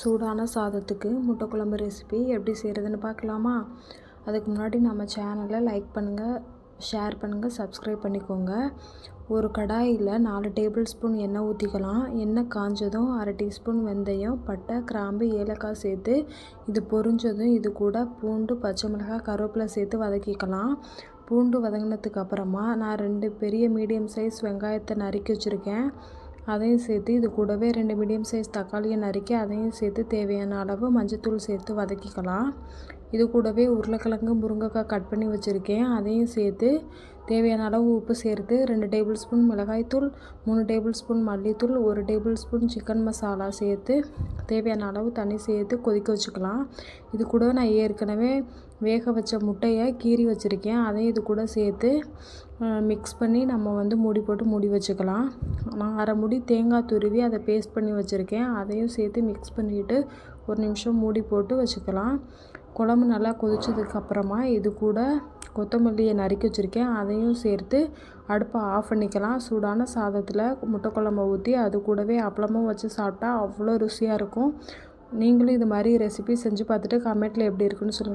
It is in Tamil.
சூடான சாதத்துக்கு முட்டை குழம்பு ரெசிபி எப்படி செய்கிறதுன்னு பார்க்கலாமா? அதுக்கு முன்னாடி நம்ம சேனலை லைக் பண்ணுங்கள் ஷேர் பண்ணுங்கள் சப்ஸ்கிரைப் பண்ணிக்கோங்க. ஒரு கடாயில் நாலு டேபிள் ஸ்பூன் எண்ணெய் ஊற்றிக்கலாம் எண்ணெய் காஞ்சதும் அரை டீஸ்பூன் வெந்தயம் பட்டை கிராம்பு ஏலக்காய் சேர்த்து இது பொரிஞ்சதும் இது கூட பூண்டு பச்சை மிளகாய் கருவேப்பிலை சேர்த்து வதக்கிக்கலாம். பூண்டு வதங்கினதுக்கு அப்புறமா நான் ரெண்டு பெரிய மீடியம் சைஸ் வெங்காயத்தை நறுக்கி வச்சுருக்கேன். அதையும் சேர்த்து இது கூடவே ரெண்டு மீடியம் சைஸ் தக்காளியை நறுக்கி அதையும் சேர்த்து தேவையான அளவு மஞ்சத்தூள் சேர்த்து வதக்கிக்கலாம். இது கூடவே உருளைக்கிழங்கு முருங்கைக்காய் கட் பண்ணி வச்சுருக்கேன். அதையும் சேர்த்து தேவையான அளவு உப்பு சேர்த்து ரெண்டு டேபிள் ஸ்பூன் மிளகாய்த்தூள் மூணு டேபிள் ஸ்பூன் மல்லித்தூள் ஒரு டேபிள் ஸ்பூன் சிக்கன் மசாலா சேர்த்து தேவையான அளவு தண்ணி சேர்த்து கொதிக்க வச்சுக்கலாம். இது கூட நான் ஏற்கனவே வேக வச்ச முட்டையை கீறி வச்சுருக்கேன். அதையும் இது கூட சேர்த்து மிக்ஸ் பண்ணி நம்ம வந்து மூடி போட்டு மூடி வச்சுக்கலாம். நான் அரை முடி தேங்காய் துருவி அதை பேஸ்ட் பண்ணி வச்சுருக்கேன். அதையும் சேர்த்து மிக்ஸ் பண்ணிவிட்டு ஒரு நிமிஷம் மூடி போட்டு வச்சுக்கலாம். குழம்பு நல்லா கொதிச்சதுக்கப்புறமா இது கூட கொத்தமல்லியை நறுக்கி வச்சுருக்கேன். அதையும் சேர்த்து அடுப்பை ஆஃப் பண்ணிக்கலாம். சூடான சாதத்தில் முட்டை குழம்ப ஊற்றி அது கூடவே அப்பளமும் வச்சு சாப்பிட்டா அவ்வளோ ருசியாக இருக்கும். நீங்களும் இது மாதிரி ரெசிபி செஞ்சு பார்த்துட்டு கமெண்ட்டில் எப்படி இருக்குன்னு சொல்லுங்கள்